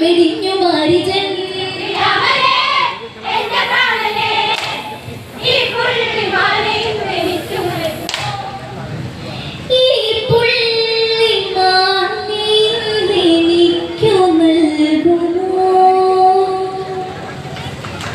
വെടിഞ്ഞു മാറി ജന്മ